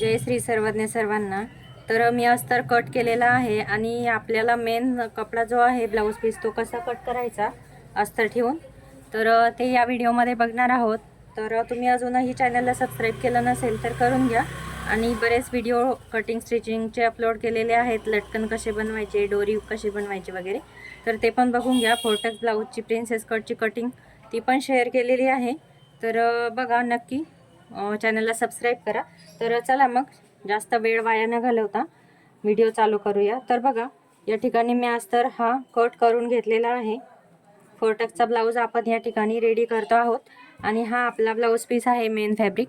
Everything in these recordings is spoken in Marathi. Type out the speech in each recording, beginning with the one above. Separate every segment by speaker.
Speaker 1: जय श्री सर्वज्ञ सर्वांना. तर मी अस्तर कट केलेला आहे आणि आपल्याला मेन कपडा जो आहे ब्लाऊज पीस तो कसा कट करायचा अस्तर ठेवून. तर ते या व्हिडिओमध्ये बघणार आहोत. तर तुम्ही अजूनही चॅनलला सबस्क्राईब केलं नसेल तर करून घ्या. आणि बरेच व्हिडिओ कटिंग स्टिचिंगचे अपलोड केलेले आहेत. लटकन कसे बनवायचे डोरी कशी बनवायची वगैरे. तर ते पण बघून घ्या. फोटक ब्लाऊजची प्रिन्सेस कटची कटिंग ती पण शेअर केलेली आहे. तर बघा नक्की. चॅनलला सबस्क्राईब करा. तर चला मग जास्त वेळ वाया न घालवता व्हिडिओ चालू करूया. तर बघा या ठिकाणी मी आज तर हा कट करून घेतलेला आहे. फोरटकचा ब्लाऊज आपण या ठिकाणी रेडी करतो आहोत. आणि हा आपला ब्लाऊज पीस आहे मेन फॅब्रिक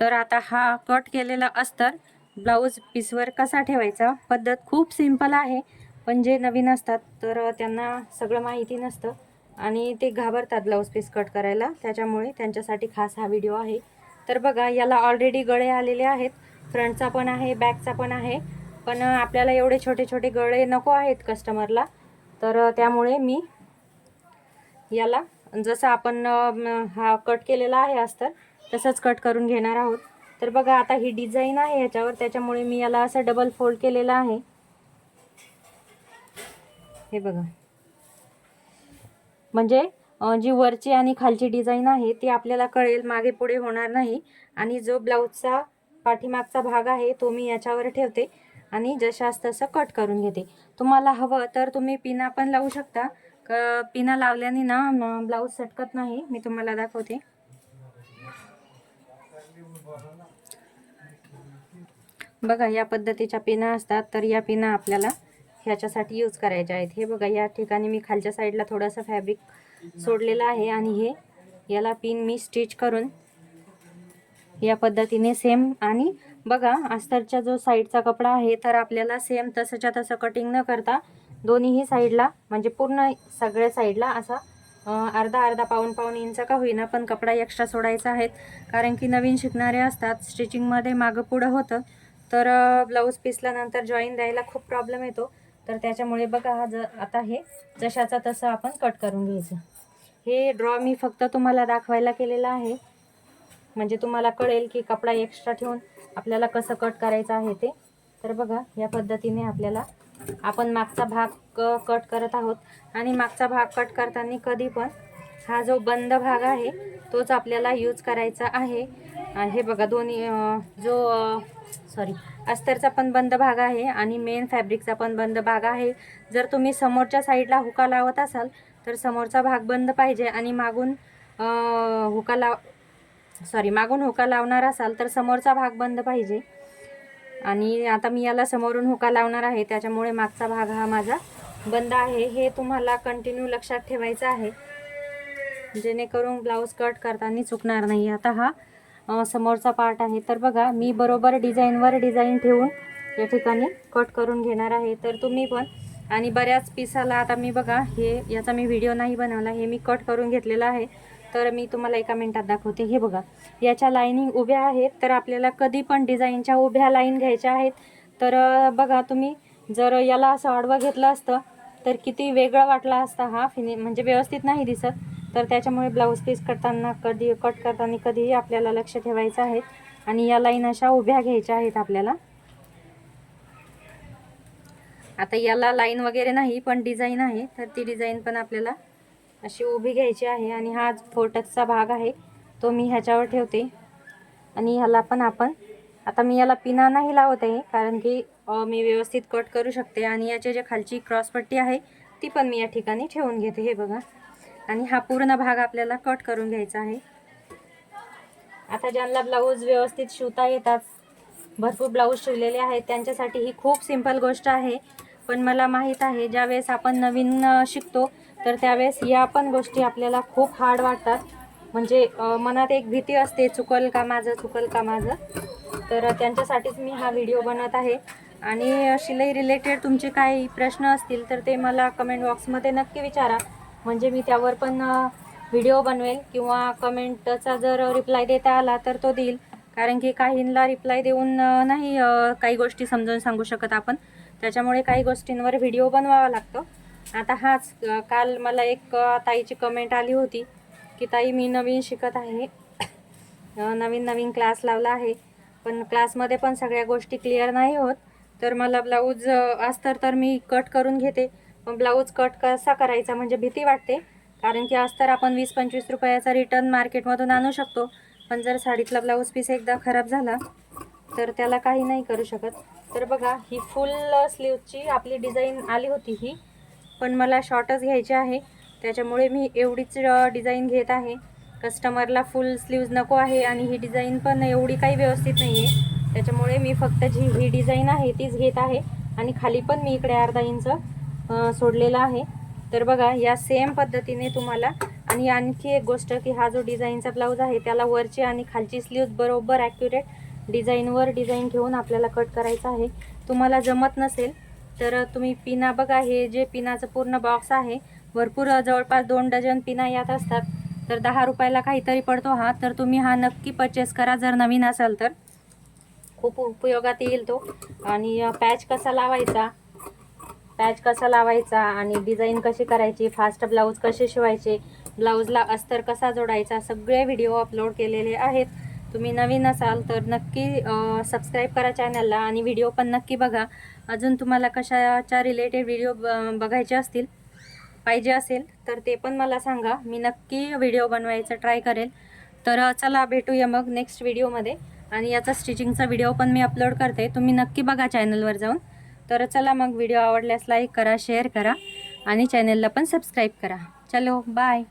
Speaker 1: तर आता हा कट केलेला अस्तर ब्लाऊज पीसवर कसा ठेवायचा? पद्धत खूप सिंपल आहे. पण जे नवीन असतात तर त्यांना सगळं माहिती नसतं. आणि ते घाबरतात ब्लाऊज पीस कट करायला. त्याच्यामुळे त्यांच्यासाठी खास हा व्हिडिओ आहे. तर बघा याला ऑलरेडी गळे आलेले आहेत. फ्रंटचा पण आहे बॅकचा पण आहे. पण आपल्याला एवढे छोटे छोटे गळे नको आहेत कस्टमरला तर त्यामुळे मी याला जसं आपण हा कट केलेला आहे अस्तर तसंच कट करून घेणार आहोत. तर बघा आता ही डिझाईन आहे ह्याच्यावर त्याच्यामुळे मी याला असं डबल फोल्ड केलेला आहे. हे बघा. म्हणजे जी वरची आणि खालची डिझाईन आहे ती आपल्याला कळेल मागे पुढे होणार नाही. आणि जो ब्लाऊजचा पाठीमागचा भाग आहे तो मी याच्यावर ठेवते आणि जशास तसं कट करून घेते. तुम्हाला हवं तर तुम्ही पिना पण लावू शकता. क पिना लावल्याने ना ब्लाऊज सटकत नाही. मी तुम्हाला दाखवते. बघा या पद्धतीच्या पिना असतात तर या पिना आपल्याला ह्याच्यासाठी यूज करायचे आहेत. हे बघा या ठिकाणी मी खालच्या साईडला थोडंसं फॅब्रिक सोडलेलं आहे आणि हे याला पिन मी स्टिच करून या पद्धतीने सेम आणि बघा अस्तरचा जो साईडचा कपडा आहे तर आपल्याला सेम तसंच्या तसं कटिंग न करता दोन्हीही साईडला म्हणजे पूर्ण सगळ्या साईडला असा अर्धा अर्धा पाऊन पाऊन इंच का होईना पण कपडा एक्स्ट्रा सोडायचा आहेत कारण की नवीन शिकणारे असतात स्टिचिंगमध्ये मागं पुढं होतं. तर ब्लाऊज पीसला नंतर जॉईन द्यायला खूप प्रॉब्लेम येतो. तर त्याच्यामुळे बघा हा ज आता हे जशाचा तसं आपण कट करून घ्यायचं. हे ड्रॉ मी फक्त तुम्हाला दाखवायला केलेलं आहे. म्हणजे तुम्हाला कळेल की कपडा एक्स्ट्रा ठेवून आपल्याला कसं कट करायचं आहे ते. तर बघा या पद्धतीने आपल्याला आपण मागचा भाग क कट करत आहोत. आणि मागचा भाग कट करताना कधी पण हा जो बंद भाग आहे तोच आपल्याला यूज करायचा आहे. हे बघा दोन्ही जो सॉरी अस्तरचा पण बंद भाग आहे आणि मेन फॅब्रिकचा पण बंद भाग आहे. जर तुम्ही समोरच्या साईडला हुका लावत असाल तर समोरचा भाग बंद पाहिजे आणि मागून हुका लाव सॉरी मागून हुका लावणार असाल तर समोरचा भाग बंद पाहिजे. आणि आता मी याला समोरून हुका लावणार आहे त्याच्यामुळे मागचा भाग हा माझा बंद आहे. हे तुम्हाला कंटिन्यू लक्षात ठेवायचं आहे. जेणेकरून ब्लाऊज कट करताना चुकणार नाही. आता हा समोरचा पार्ट आहे. तर बघा मी बरोबर डिझाईनवर डिझाईन ठेवून या ठिकाणी कट करून घेणार आहे. तर तुम्ही पण आणि बऱ्याच पिसाला आता मी बघा हे याचा मी व्हिडिओ नाही बनवला हे मी कट करून घेतलेला आहे. तर मी तुम्हाला एका मिनटात दाखवते. हे बघा याच्या लाईनिंग उभ्या आहेत. तर आपल्याला कधी पण डिझाईनच्या उभ्या लाईन घ्यायच्या आहेत. तर बघा तुम्ही जर याला असं आडवं घेतलं असतं तर किती वेगळं वाटला असता हा फिनि म्हणजे व्यवस्थित नाही दिसत. तर त्याच्यामुळे ब्लाऊज पीस करताना कधी कट करताना कधीही आपल्याला लक्ष ठेवायचं आहे. आणि या लाईन अशा उभ्या घ्यायच्या आहेत आपल्याला. आता याला लाईन वगैरे नाही पण डिझाईन आहे. तर ती डिझाईन पण आपल्याला अशी उभी घ्यायची आहे. आणि हा फोटकचा भाग आहे. तो मी ह्याच्यावर ठेवते. आणि ह्याला पण आपण आता मी याला पिना नाही लावत आहे कारण की मी व्यवस्थित कट करू शकते. आणि याचे जे खालची क्रॉसपट्टी आहे ती पण मी या ठिकाणी ठेवून घेते. हे बघा. आणि हा पूर्ण भाग आपल्याला कट करून घ्यायचा आहे. आता ज्यांना ब्लाऊज व्यवस्थित शिवता येतात भरपूर ब्लाऊज शिवलेले आहेत त्यांच्यासाठी ही खूप सिंपल गोष्ट आहे. पण मला माहीत आहे ज्यावेळेस आपण नवीन शिकतो तर त्यावेळेस या पण गोष्टी आपल्याला खूप हार्ड वाटतात. म्हणजे मनात एक भीती असते चुकल का माझं चुकल का माझं? तर त्यांच्यासाठीच मी हा व्हिडिओ बनवत आहे. आणि शिलाई रिलेटेड तुमचे काही प्रश्न असतील तर ते मला कमेंट बॉक्समध्ये नक्की विचारा. म्हणजे मी त्यावर पण व्हिडिओ बनवेल किंवा कमेंटचा जर रिप्लाय देता आला तर तो देईल. कारण की काहींना रिप्लाय देऊन नाही काही गोष्टी समजावून सांगू शकत आपण. त्याच्यामुळे काही गोष्टींवर व्हिडिओ बनवावा लागतो. आता हाच काल मला एक ताईची कमेंट आली होती की ताई मी नवीन शिकत आहे. नवीन नवीन क्लास लावला आहे. पण क्लासमध्ये पण सगळ्या गोष्टी क्लिअर नाही होत. तर मला ब्लाऊज अस्तर तर मी कट करून घेते. पण ब्लाऊज कट कसा करायचा म्हणजे भीती वाटते. कारण की आज तर आपण वीस पंचवीस रुपयाचा रिटर्न मार्केटमधून आणू शकतो. पण जर साडीतला ब्लाऊज पीस एकदा खराब झाला तर त्याला काही नाही करू शकत. तर बघा ही फुल स्लीवची आपली डिझाईन आली होती ही. पण मला शॉर्टच घ्यायची आहे. त्याच्यामुळे मी एवढीच डिझाईन घेत आहे. कस्टमरला फुल स्लीव्ज नको आहे आणि ही डिझाईन पण एवढी काही व्यवस्थित नाही आहे त्याच्यामुळे मी फक्त जी ही डिझाईन आहे तीच घेत आहे. आणि खाली पण मी इकडे अर्धा इंच सोडलेला आहे. तर बघा या सेम पद्धतीने तुम्हाला आणि आणखी एक गोष्ट की हा जो डिझाईनचा ब्लाऊज आहे त्याला वरची आणि खालची स्लीव्ज बरोबर ॲक्युरेट डिझाईनवर डिझाईन घेऊन आपल्याला कट करायचं आहे. तुम्हाला जमत नसेल तर तुम्ही पिना बघा हे जे पिनाचं पूर्ण बॉक्स आहे भरपूर जवळपास दोन डझन पिना यात असतात. तर दहा रुपयाला काहीतरी पडतो हा. तर तुम्ही हा नक्की परचेस करा जर नवीन असाल तर. खूप उपयोगात येईल तो. आणि पॅच कसा लावायचा पॅच कसा लावायचा आणि डिझाईन कशी करायची फास्ट ब्लाऊज कसे शिवायचे ब्लाऊजला अस्तर कसा जोडायचा सगळे व्हिडिओ अपलोड केलेले आहेत. तुम्ही नवीन असाल तर नक्की सबस्क्राईब करा चॅनलला आणि व्हिडिओ पण नक्की बघा. अजून तुम्हाला कशाच्या रिलेटेड व्हिडिओ बघायचे असतील पाहिजे असेल तर ते पण मला सांगा. मी नक्की व्हिडिओ बनवायचा ट्राय करेल. तर चला भेटूया मग नेक्स्ट व्हिडिओमध्ये आणि याचा स्टिचिंगचा व्हिडिओ पण मी अपलोड करते. तुम्ही नक्की बघा चॅनलवर जाऊन. तर चला मग व्हिडिओ आवडल्यास लाईक करा शेअर करा आणि चॅनलला पण सबस्क्राईब करा. चलो बाय